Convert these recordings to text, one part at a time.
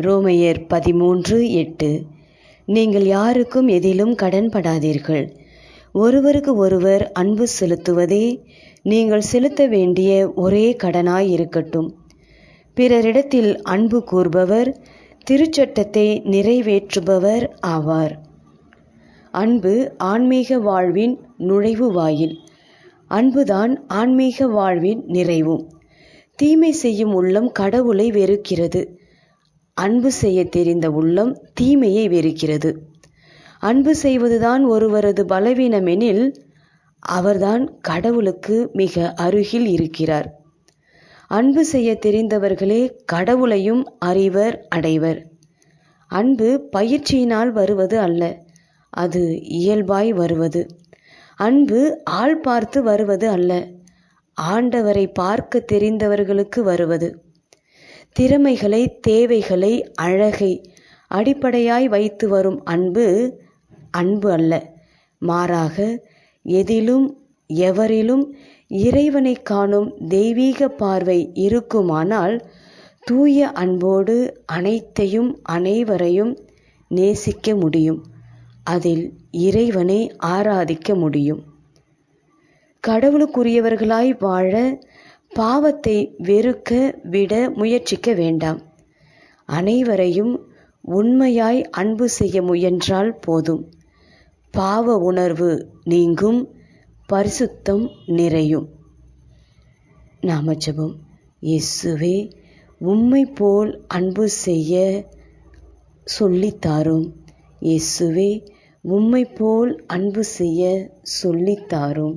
ரோமையர் பதிமூன்று எட்டு. நீங்கள் யாருக்கும் எதிலும் கடன்படாதீர்கள். ஒருவருக்கு ஒருவர் அன்பு செலுத்துவதே நீங்கள் செலுத்த வேண்டிய ஒரே கடனாய் இருக்கட்டும். பிறரிடத்தில் அன்பு கூர்பவர் திருச்சட்டத்தை நிறைவேற்றுபவர் ஆவார். அன்பு ஆன்மீக வாழ்வின் நுழைவு வாயில். அன்புதான் ஆன்மீக வாழ்வின் நிறைவும். தீமை செய்யும் உள்ளம் கடவுளை வெறுக்கிறது. அன்பு செய்ய தெரிந்த உள்ளம் தீமையை வெறுக்கிறது. அன்பு செய்வதுதான் ஒருவரது பலவீனமெனில் அவர்தான் கடவுளுக்கு மிக அருகில் இருக்கிறார். அன்பு செய்ய தெரிந்தவர்களே கடவுளையும் அறிவர் அடைவர். அன்பு பயிற்சியினால் வருவது அல்ல அது இயல்பாய் வருவது. அன்பு ஆள் பார்த்து வருவது அல்ல ஆண்டவரை பார்க்க தெரிந்தவர்களுக்கு வருவது. திறமைகளை தேவைகளை அழகை அடிப்படையாய் வைத்து வரும் அன்பு அன்பு அல்ல. மாறாக எதிலும் எவரிலும் இறைவனை காணும் தெய்வீக பார்வை இருக்குமானால் தூய அன்போடு அனைத்தையும் அனைவரையும் நேசிக்க முடியும். அதில் இறைவனை ஆராதிக்க முடியும். கடவுளுக்குரியவர்களாய் வாழ பாவத்தை வெறுக்க விட முயற்சிக்க வேண்டாம். அனைவரையும் உண்மையாய் அன்பு செய்ய முயன்றால் போதும். பாவ உணர்வு நீங்கும் பரிசுத்தம் நிறையும். நாமஜபம். இயேசுவே உம்மை போல் அன்பு செய்ய சொல்லித்தாரும். இயேசுவே உம்மை போல் அன்பு செய்ய சொல்லித்தாரும்.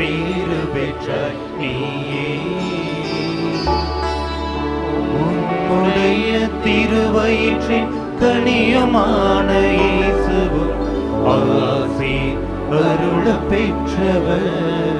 பேரு பெற்ற நீயே. உம்முடைய திருவயிற்றின் கனியுமான இயேசுவும் ஆசி அருள பெற்றவர்.